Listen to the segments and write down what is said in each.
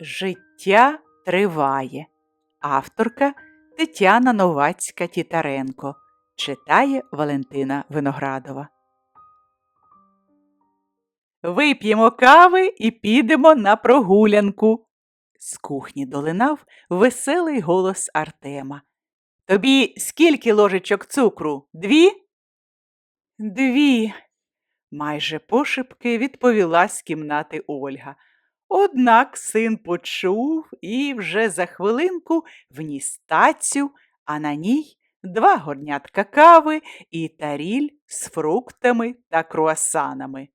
Життя триває. Авторка Тетяна Новацька Тітаренко. Читає Валентина Виноградова. Вип'ємо кави і підемо на прогулянку. З кухні долинав веселий голос Артема. Тобі скільки ложечок цукру? Дві? Дві, майже пошепки відповіла з кімнати Ольга. Однак син почув і вже за хвилинку вніс тацю, а на ній два горнятка кави і таріль з фруктами та круасанами.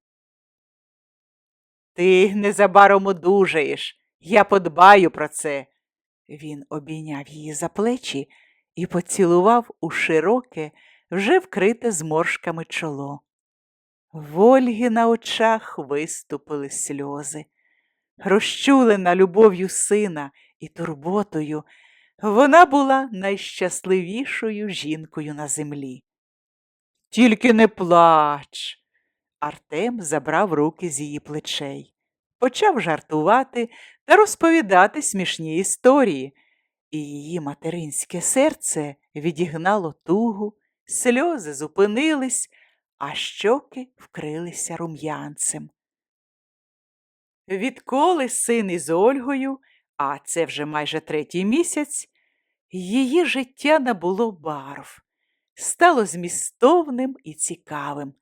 Ти незабаром одужаєш, я подбаю про це. Він обійняв її за плечі і поцілував у широке, вже вкрите зморшками чоло. В Ольги на очах виступили сльози. Розчулена любов'ю сина і турботою, вона була найщасливішою жінкою на землі. Тільки не плач. Артем забрав руки з її плечей, почав жартувати та розповідати смішні історії, і її материнське серце відігнало тугу, сльози зупинились, а щоки вкрилися рум'янцем. Відколи син із Ольгою, а це вже майже третій місяць, її життя набуло барв, стало змістовним і цікавим.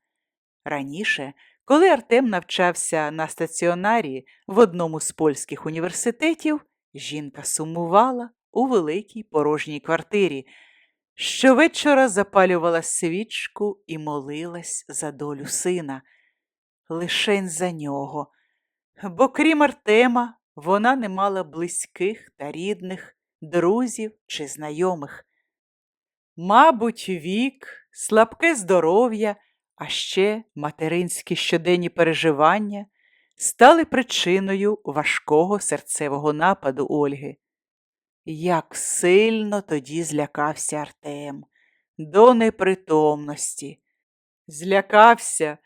Раніше, коли Артем навчався на стаціонарі в одному з польських університетів, жінка сумувала у великій порожній квартирі, щовечора запалювала свічку і молилась за долю сина, лишень за нього бо крім Артема, вона не мала близьких та рідних, друзів чи знайомих. Мабуть, вік, слабке здоров'я, а ще материнські щоденні переживання стали причиною важкого серцевого нападу Ольги. Як сильно тоді злякався Артем до непритомності. Злякався,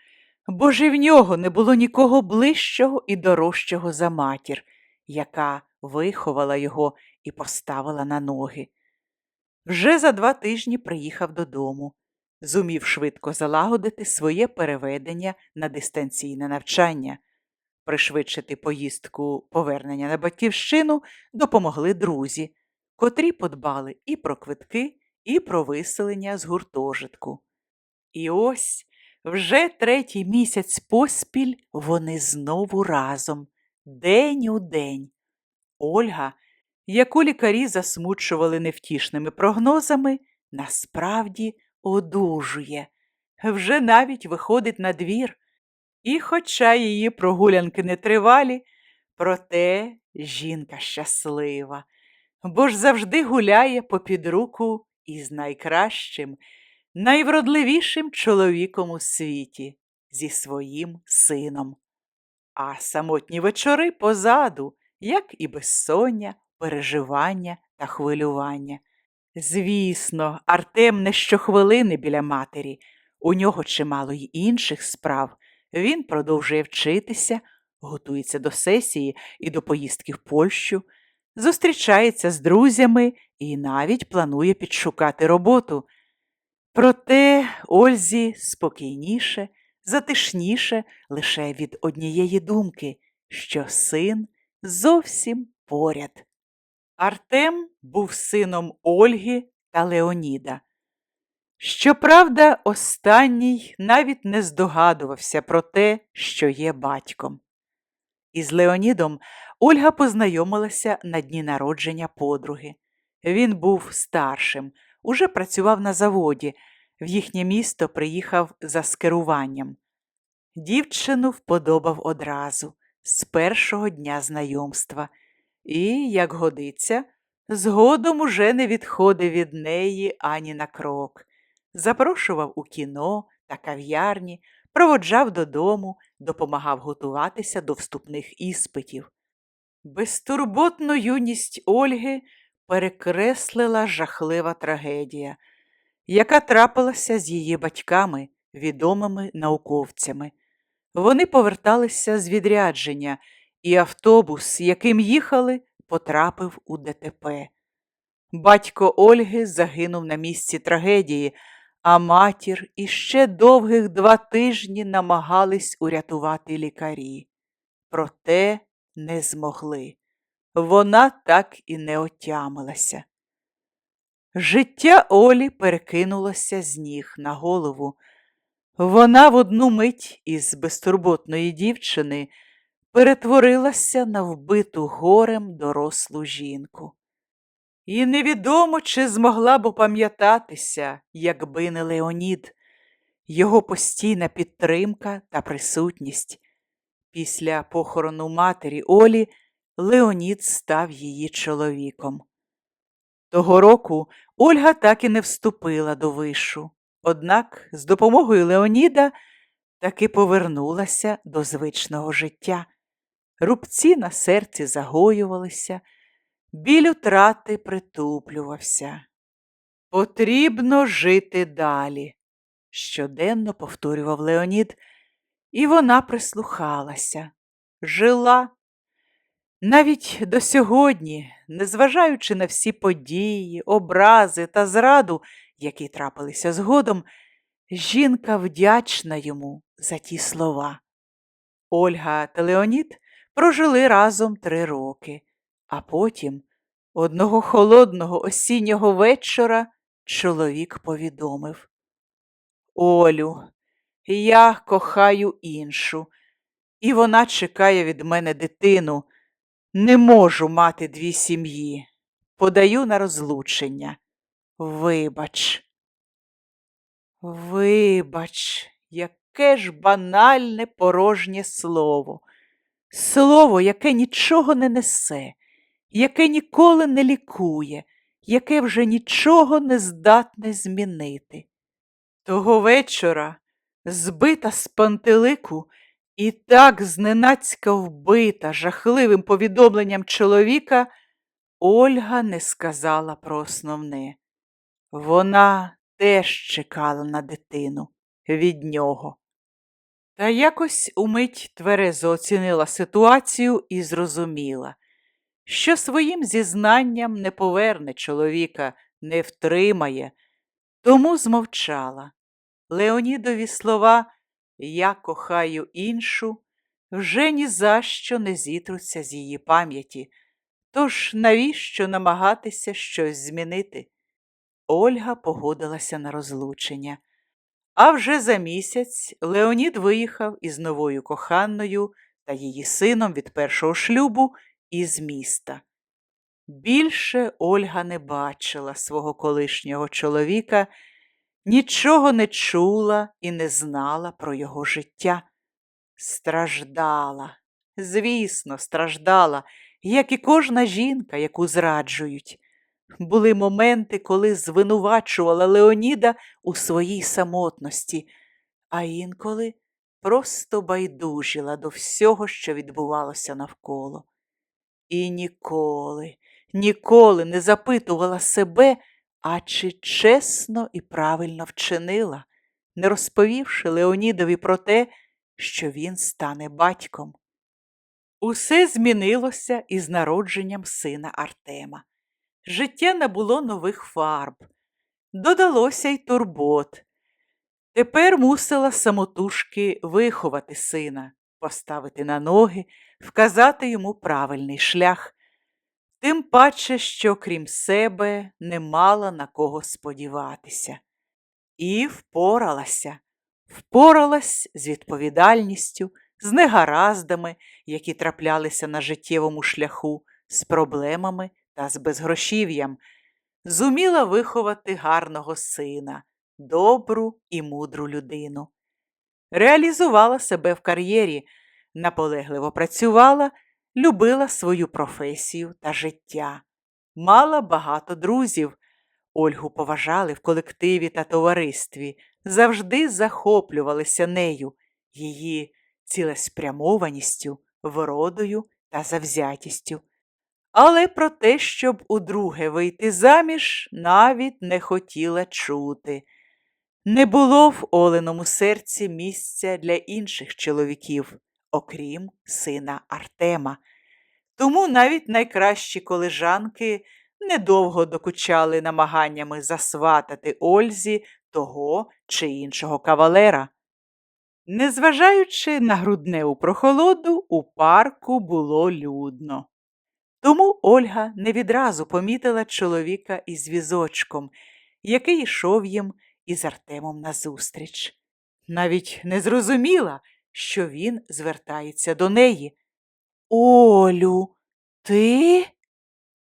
бо ж і в нього не було нікого ближчого і дорожчого за матір, яка виховала його і поставила на ноги. Вже за два тижні приїхав додому, зумів швидко залагодити своє переведення на дистанційне навчання. Пришвидшити поїздку повернення на батьківщину допомогли друзі, котрі подбали і про квитки, і про виселення з гуртожитку. І ось вже третій місяць поспіль вони знову разом, день у день. Ольга, яку лікарі засмучували невтішними прогнозами, насправді одужує, вже навіть виходить на двір. І, хоча її прогулянки не тривалі, проте жінка щаслива, бо ж завжди гуляє попід руку із найкращим найвродливішим чоловіком у світі зі своїм сином. А самотні вечори позаду, як і безсоння, переживання та хвилювання. Звісно, Артем не щохвилини біля матері, у нього чимало й інших справ. Він продовжує вчитися, готується до сесії і до поїздки в Польщу, зустрічається з друзями і навіть планує підшукати роботу. Проте Ользі спокійніше, затишніше лише від однієї думки, що син зовсім поряд. Артем був сином Ольги та Леоніда. Щоправда, останній навіть не здогадувався про те, що є батьком. Із Леонідом Ольга познайомилася на дні народження подруги. Він був старшим, уже працював на заводі, в їхнє місто приїхав за скеруванням. Дівчину вподобав одразу, з першого дня знайомства, і, як годиться, згодом уже не відходив від неї ані на крок, запрошував у кіно та кав'ярні, проводжав додому, допомагав готуватися до вступних іспитів. Безтурботну юність Ольги перекреслила жахлива трагедія, яка трапилася з її батьками, відомими науковцями. Вони поверталися з відрядження і автобус, яким їхали, потрапив у ДТП. Батько Ольги загинув на місці трагедії, а матір іще довгих два тижні намагались урятувати лікарі. Проте не змогли. Вона так і не отямилася. Життя Олі перекинулося з ніг на голову. Вона в одну мить із безтурботної дівчини перетворилася на вбиту горем дорослу жінку. І невідомо, чи змогла б опам'ятатися, якби не Леонід, його постійна підтримка та присутність. Після похорону матері Олі Леонід став її чоловіком. Того року Ольга так і не вступила до вишу, однак з допомогою Леоніда таки повернулася до звичного життя. Рубці на серці загоювалися, біль утрати притуплювався. Потрібно жити далі, щоденно повторював Леонід, і вона прислухалася, жила. Навіть до сьогодні, незважаючи на всі події, образи та зраду, які трапилися згодом, жінка вдячна йому за ті слова. Ольга та Леонід прожили разом три роки, а потім, одного холодного осіннього вечора, чоловік повідомив Олю, я кохаю іншу, і вона чекає від мене дитину. Не можу мати дві сім'ї. Подаю на розлучення. Вибач. Вибач, яке ж банальне порожнє слово. Слово, яке нічого не несе, яке ніколи не лікує, яке вже нічого не здатне змінити. Того вечора, збита з пантелику, і так зненацька вбита жахливим повідомленням чоловіка, Ольга не сказала про основне. Вона теж чекала на дитину від нього. Та якось умить тверезо оцінила ситуацію і зрозуміла, що своїм зізнанням не поверне чоловіка, не втримає, тому змовчала. Леонідові слова я кохаю іншу, вже ні за що не зітруться з її пам'яті, тож навіщо намагатися щось змінити? Ольга погодилася на розлучення. А вже за місяць Леонід виїхав із новою коханною та її сином від першого шлюбу із міста. Більше Ольга не бачила свого колишнього чоловіка, нічого не чула і не знала про його життя. Страждала, звісно, страждала, як і кожна жінка, яку зраджують. Були моменти, коли звинувачувала Леоніда у своїй самотності, а інколи просто байдужила до всього, що відбувалося навколо. І ніколи, ніколи не запитувала себе, а чи чесно і правильно вчинила, не розповівши Леонідові про те, що він стане батьком. Усе змінилося із народженням сина Артема. Життя набуло нових фарб, додалося й турбот. Тепер мусила самотужки виховати сина, поставити на ноги, вказати йому правильний шлях, тим паче, що крім себе не мала на кого сподіватися. І впоралася, впоралась з відповідальністю, з негараздами, які траплялися на життєвому шляху, з проблемами та з безгрошів'ям, зуміла виховати гарного сина, добру і мудру людину. Реалізувала себе в кар'єрі, наполегливо працювала, любила свою професію та життя, мала багато друзів. Ольгу поважали в колективі та товаристві, завжди захоплювалися нею, її цілеспрямованістю, вродою та завзятістю. Але про те, щоб удруге вийти заміж, навіть не хотіла чути. Не було в Оленому серці місця для інших чоловіків, окрім сина Артема. Тому навіть найкращі колежанки недовго докучали намаганнями засватати Ользі того чи іншого кавалера. Незважаючи на грудневу прохолоду, у парку було людно. Тому Ольга не відразу помітила чоловіка із візочком, який йшов їм із Артемом назустріч. Навіть не зрозуміла, що він звертається до неї. Олю, ти?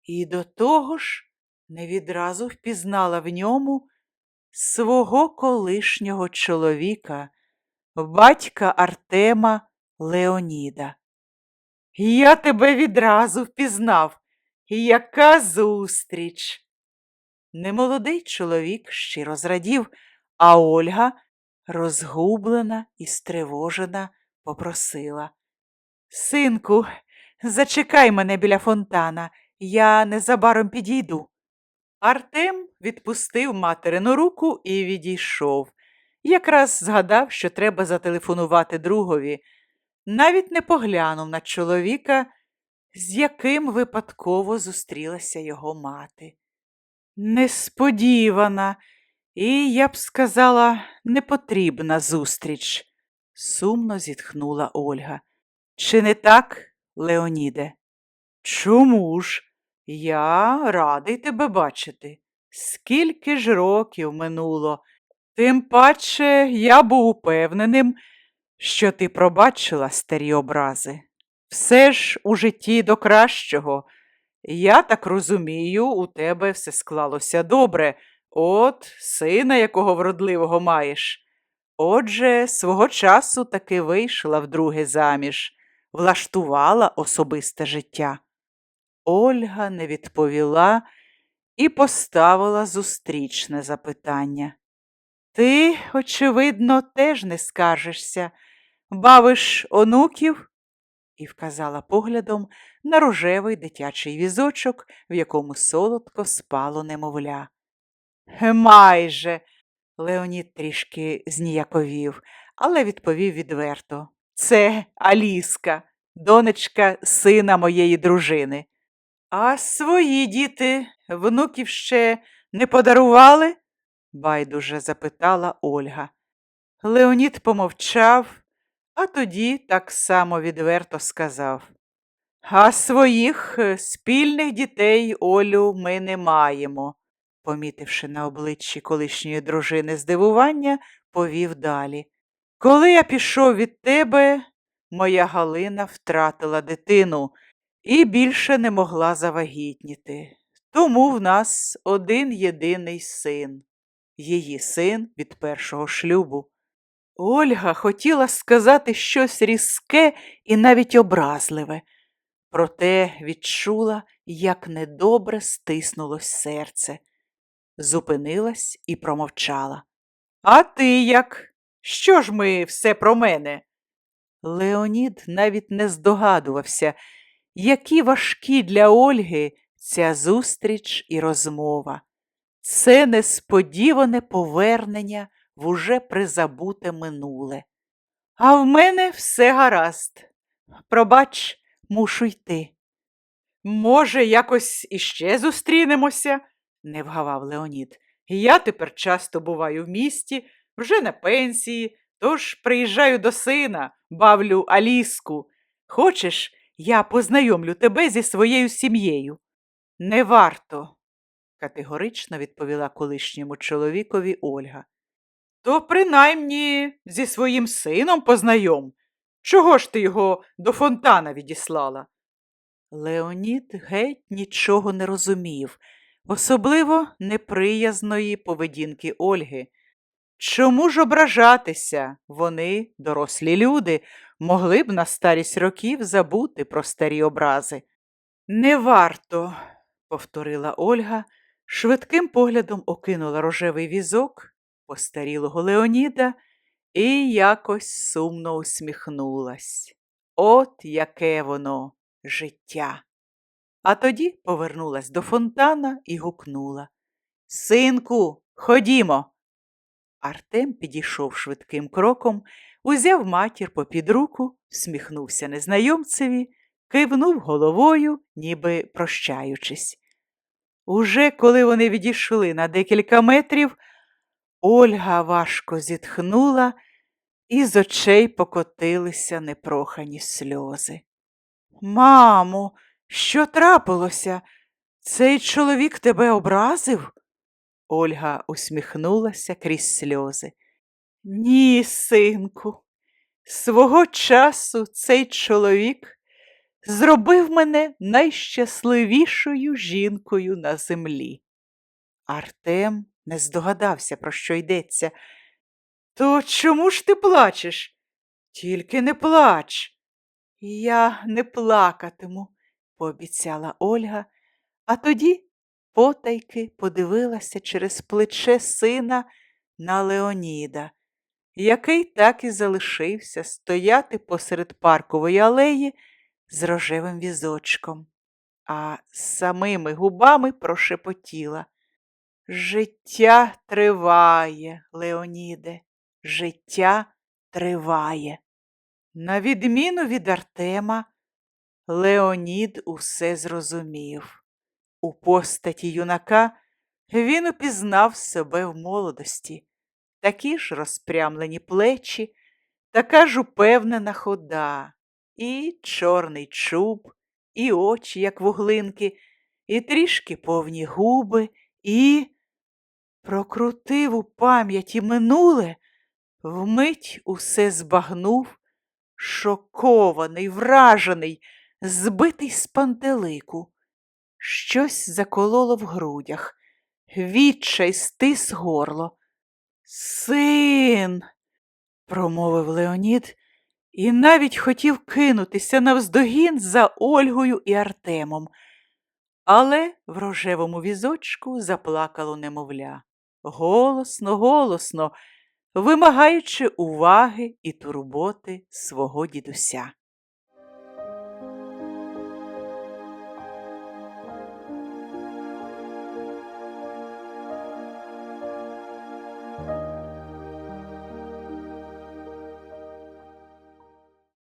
І до того ж не відразу впізнала в ньому свого колишнього чоловіка, батька Артема Леоніда. Я тебе відразу впізнав. Яка зустріч. Немолодий чоловік щиро зрадів, а Ольга, розгублена і стривожена, попросила. Синку, зачекай мене біля фонтана, я незабаром підійду. Артем відпустив материну руку і відійшов. Якраз згадав, що треба зателефонувати другові. Навіть не поглянув на чоловіка, з яким випадково зустрілася його мати. Несподівана і, я б сказала, непотрібна зустріч, сумно зітхнула Ольга. Чи не так, Леоніде? Чому ж? Я радий тебе бачити. Скільки ж років минуло, тим паче я був упевненим, що ти пробачила старі образи. Все ж у житті до кращого. Я так розумію, у тебе все склалося добре. От сина, якого вродливого маєш. Отже, свого часу таки вийшла вдруге заміж, влаштувала особисте життя. Ольга не відповіла і поставила зустрічне запитання. Ти, очевидно, теж не скаржишся, бавиш онуків? і вказала поглядом на рожевий дитячий візочок, в якому солодко спало немовля. Майже. Леонід трішки зніяковів, але відповів відверто. Це Аліска, донечка сина моєї дружини. А свої діти внуків ще не подарували? байдуже запитала Ольга. Леонід помовчав, а тоді так само відверто сказав. А своїх е, спільних дітей, Олю, ми не маємо, помітивши на обличчі колишньої дружини здивування, повів далі. Коли я пішов від тебе, моя Галина втратила дитину і більше не могла завагітніти. Тому в нас один єдиний син, її син від першого шлюбу. Ольга хотіла сказати щось різке і навіть образливе, проте відчула, як недобре стиснулось серце. Зупинилась і промовчала. А ти як? Що ж ми все про мене? Леонід навіть не здогадувався, які важкі для Ольги ця зустріч і розмова. Це несподіване повернення в уже призабуте минуле. А в мене все гаразд. Пробач, мушу йти. Може, якось іще зустрінемося, не вгавав Леонід. Я тепер часто буваю в місті, вже на пенсії, тож приїжджаю до сина, бавлю Аліску. Хочеш, я познайомлю тебе зі своєю сім'єю? Не варто, категорично відповіла колишньому чоловікові Ольга. То принаймні зі своїм сином познайом. Чого ж ти його до фонтана відіслала? Леонід геть нічого не розумів, особливо неприязної поведінки Ольги. Чому ж ображатися? Вони, дорослі люди, могли б на старість років забути про старі образи. Не варто, повторила Ольга, швидким поглядом окинула рожевий візок постарілого Леоніда і якось сумно усміхнулась. От яке воно життя. А тоді повернулась до фонтана і гукнула Синку, ходімо. Артем підійшов швидким кроком, узяв матір попід руку, всміхнувся незнайомцеві, кивнув головою, ніби прощаючись. Уже коли вони відійшли на декілька метрів, Ольга важко зітхнула, і з очей покотилися непрохані сльози. Мамо, що трапилося? Цей чоловік тебе образив? Ольга усміхнулася крізь сльози. Ні, синку, свого часу цей чоловік зробив мене найщасливішою жінкою на землі. Артем не здогадався, про що йдеться. То чому ж ти плачеш? Тільки не плач. Я не плакатиму, пообіцяла Ольга, а тоді потайки подивилася через плече сина на Леоніда, який так і залишився стояти посеред паркової алеї з рожевим візочком, а самими губами прошепотіла. Життя триває, Леоніде, життя триває. На відміну від Артема, Леонід усе зрозумів. У постаті юнака він упізнав себе в молодості, такі ж розпрямлені плечі, така ж упевнена хода, і чорний чуб, і очі, як вуглинки, і трішки повні губи, і прокрутив у пам'яті минуле, вмить усе збагнув, шокований, вражений, збитий з пантелику. Щось закололо в грудях, відчай стис горло. Син, промовив Леонід і навіть хотів кинутися навздогін за Ольгою і Артемом. Але в рожевому візочку заплакало немовля. Голосно, голосно, вимагаючи уваги і турботи свого дідуся.